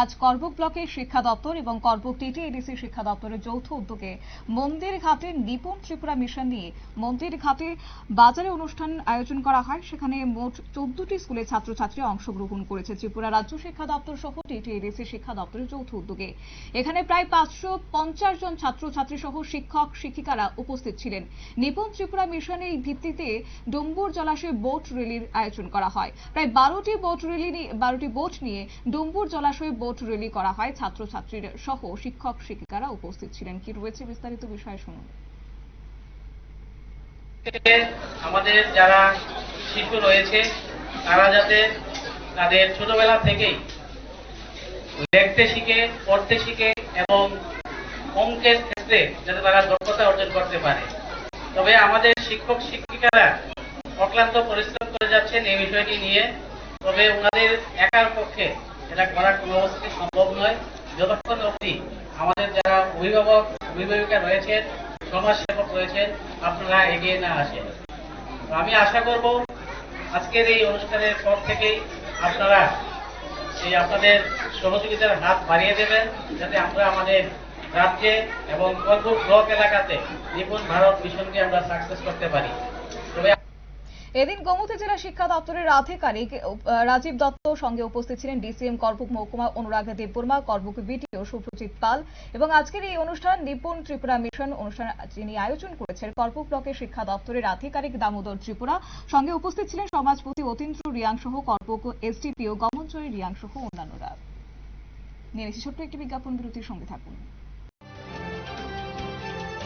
আজ করবুক ব্লকের শিক্ষা দপ্তর এবং করবুক টিটিএডিসি শিক্ষা দপ্তরের যৌথ উদ্যোগে মন্দির ঘাটে নিপুণ ত্রিপুরা মিশন নিয়ে মন্দির ঘাটে বাজারে অনুষ্ঠান আয়োজন করা হয়। সেখানে মোট চোদ্দটি স্কুলের ছাত্রছাত্রী অংশগ্রহণ করেছে। ত্রিপুরা রাজ্য শিক্ষা দপ্তর সহ টিটিএডিসি শিক্ষা দপ্তরের যৌথ উদ্যোগে। এখানে প্রায় পাঁচশো পঞ্চাশ জন ছাত্রছাত্রী সহ শিক্ষক, শিক্ষিকারা উপস্থিত ছিলেন। নিপুণ ত্রিপুরা মিশনের ভিত্তিতে ডুম্বুর জলাশয়ে বোট র্যালির আয়োজন করা হয়। প্রায় বারোটি বোট নিয়ে বারোটি বোট নিয়ে ডুম্বুর জলাশয়ে বোট র্যালি করা হয়, ছাত্রছাত্রীর সহ শিক্ষক শিক্ষিকারা উপস্থিত ছিলেন। কি রয়েছে বিস্তারিত বিষয় শুনুন। আমাদের যারা শিশু রয়েছে, তারা যাতে তাদের ছোটবেলা থেকেই লিখতে শিখে, পড়তে শিখে এবং অঙ্কের ক্ষেত্রে যাতে তারা দক্ষতা অর্জন করতে পারে। তবে আমাদের শিক্ষক শিক্ষিকারা অক্লান্ত পরিশ্রম করে যাচ্ছেন এই বিষয়টি নিয়ে। তবে ওনাদের একার পক্ষে এটা করা কোনো অবস্থাতে সম্ভব নয়। যতক্ষণ অবধি আমাদের যারা অভিভাবক, অভিভাবিকা রয়েছেন, সমাজসেবক রয়েছেন, আপনারা এগিয়ে না আসেন। আমি আশা করব আজকের এই অনুষ্ঠানের পর থেকেই আপনারা এই আপনাদের সহযোগিতার হাত বাড়িয়ে দেবেন, যাতে আমরা আমাদের রাজ্যে এবং কলপুর ব্লক এলাকাতে নিপুণ ভারত মিশনকে আমরা সাকসেস করতে পারি। তবে এদিন গোমতী জেলা শিক্ষা দপ্তরের আধিকারিক রাজীব দত্ত সঙ্গে উপস্থিত ছিলেন ডিসিএম করবুক মহকুমা, অনুরাগ দেববর্মা করবুক বিটিও সুপ্রজিৎ পাল এবং আজকের এই অনুষ্ঠান নিপুণ ত্রিপুরা মিশন অনুষ্ঠান যিনি আয়োজন করেছেন করবুক ব্লকের শিক্ষা দপ্তরের আধিকারিক দামোদর ত্রিপুরা। সঙ্গে উপস্থিত ছিলেন সমাজপতি অতীন্দ্র রিয়াং সহ করবুক এসডিপিও গমনচরী রিয়াং সহ অন্যান্যরা। ছোট্ট একটি বিজ্ঞাপন বিরতির সঙ্গে থাকুন।